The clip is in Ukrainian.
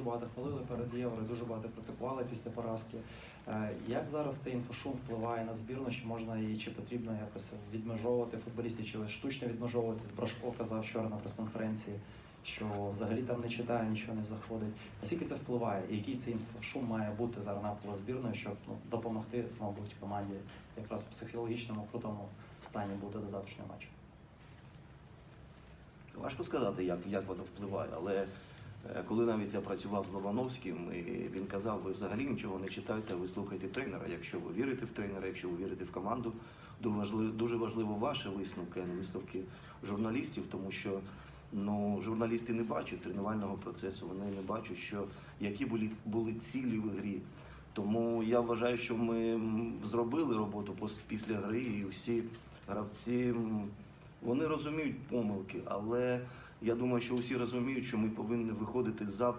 дуже багато хвалили перед євро, дуже багато критикували після поразки. Е, Як зараз цей інфошум впливає на збірну? Чи можна і чи потрібно якось відмежовувати футболістів, чи штучно відмежовувати? Брашко казав вчора на прес-конференції, що взагалі там не читає, нічого не заходить. Наскільки це впливає? І який цей інфошум має бути зараз навколо збірної, щоб ну, допомогти, мабуть, команді якраз в психологічному крутому стані бути до завтрашнього матчу? Важко сказати, як, як воно впливає, але коли навіть я працював з Лобановським, і він казав, ви взагалі нічого не читайте, ви слухайте тренера. Якщо ви вірите в тренера, якщо ви вірите в команду, дуже важливо, ваші висновки, а не висновки журналістів, тому що ну, журналісти не бачать тренувального процесу, вони не бачать, що, які були, були цілі в грі. Тому я вважаю, що ми зробили роботу після гри, і всі гравці вони розуміють помилки, але я думаю, що усі розуміють, що ми повинні виходити за